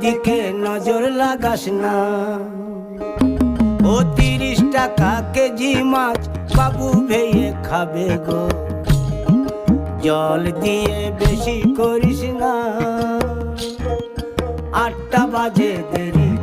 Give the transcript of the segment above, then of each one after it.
দিকে নজর লাগাস না। ও তিরিশ টাকা কেজি মাছ বাবু ভেয়ে খাবে গো। জল দিয়ে বেশি করিস না। আটটা বাজে দেরি।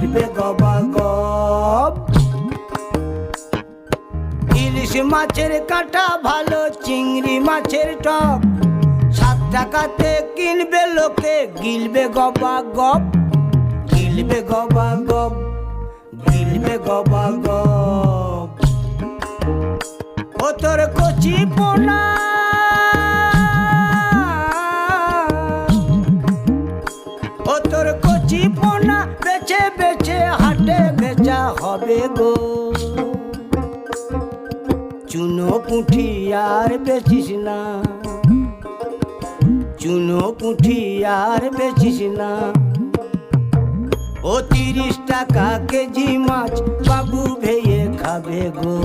গিলবে গবা গপ ইলিশ মাছের কাঁটা ভালো, চিংড়ি মাছের টক। সাত টাকাতে কিনবে লোকে, গিলবে গবা গপ গিলবে গবা গপ গিলবে গবা গপ ও তোর কচি পোনা পুঁঠি আর বেচিস না। চুনো পুঁঠি আর বেচিস না। ও তিরিশ টাকা কেজি মাছ বাবু ভেয়ে খাবে গো।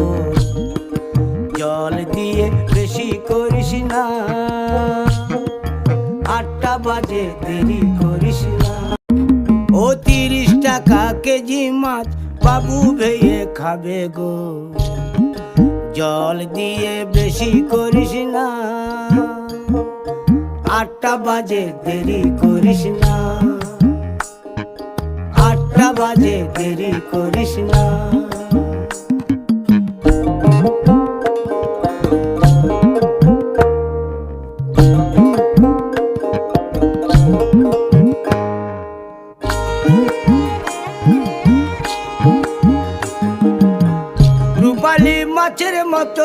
জল দিয়ে বেশি করিস না। আটটা বাজে, দেরি করিস না। ও তিরিশ টাকা কেজি মাছ বাবু ভেয়ে খাবে গো। জল দিয়ে বেশি করিস না। আটটা বাজে, দেরি করিস না। আটটা বাজে, দেরি করিস না।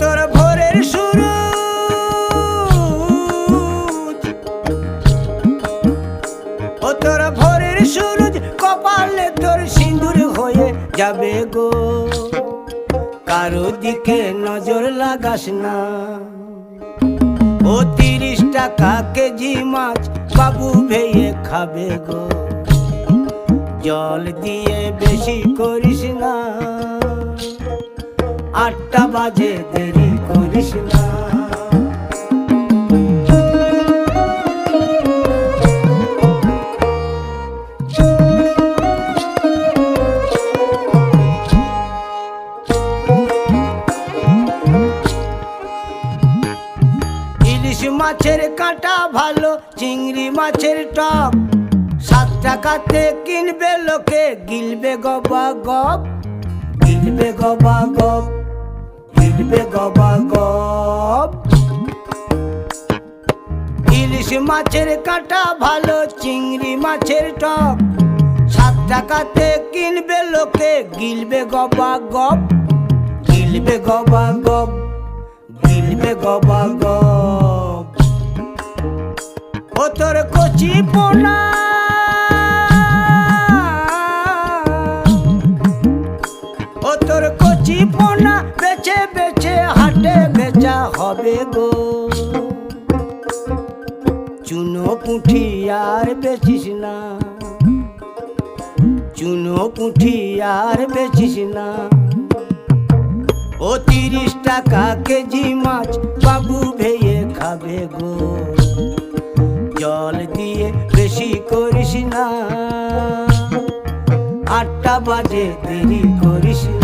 তোর ভোরের শুরু। ও তোর ভোরের সুরজ কপালে তোর সিঁদুর হয়ে যাবে গো। কারও দিকে নজর লাগাস না। ও তিরিশ টাকা কেজি মাছ বাবু ভেয়ে খাবে গো। জল দিয়ে বেশি করিস না। আটটা বাজে, দেরি করিস না। মাছের কাঁটা কাটা ভালো, চিংড়ি মাছের টক। সাত টাকাতে কিনবে লোকে, গিলবে গবা গপ, গিলবে গবা গপ। গিলবে গবা গপ ইলিশ মাছের কাটা ভালো, চিংড়ি মাছের টক। সাত টাকাতে কিনবে লোকে, গিলবে গবা গপ গিলবে গবা গপ গিলবে গবা গপ ও তোর কচি পোনা হবে গো। চুনো পুঁঠি আর বেচিস না। চুনো পুঁঠি আর বেচিস না। ও তিরিশ টাকা কেজি মাছ বাবু ভেয়ে খাবে গো। জল দিয়ে বেশি করিস না। আটটা বাজে দেরি করিস না।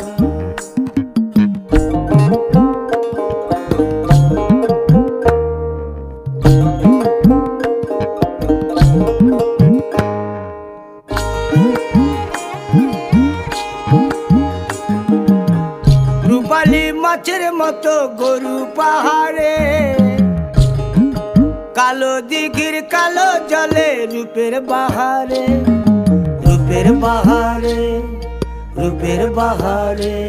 মতো গরু পাহাড়ে। কালো দিঘির কালো জলে রূপের বাহারে রূপের বাহারে রূপের বাহারে।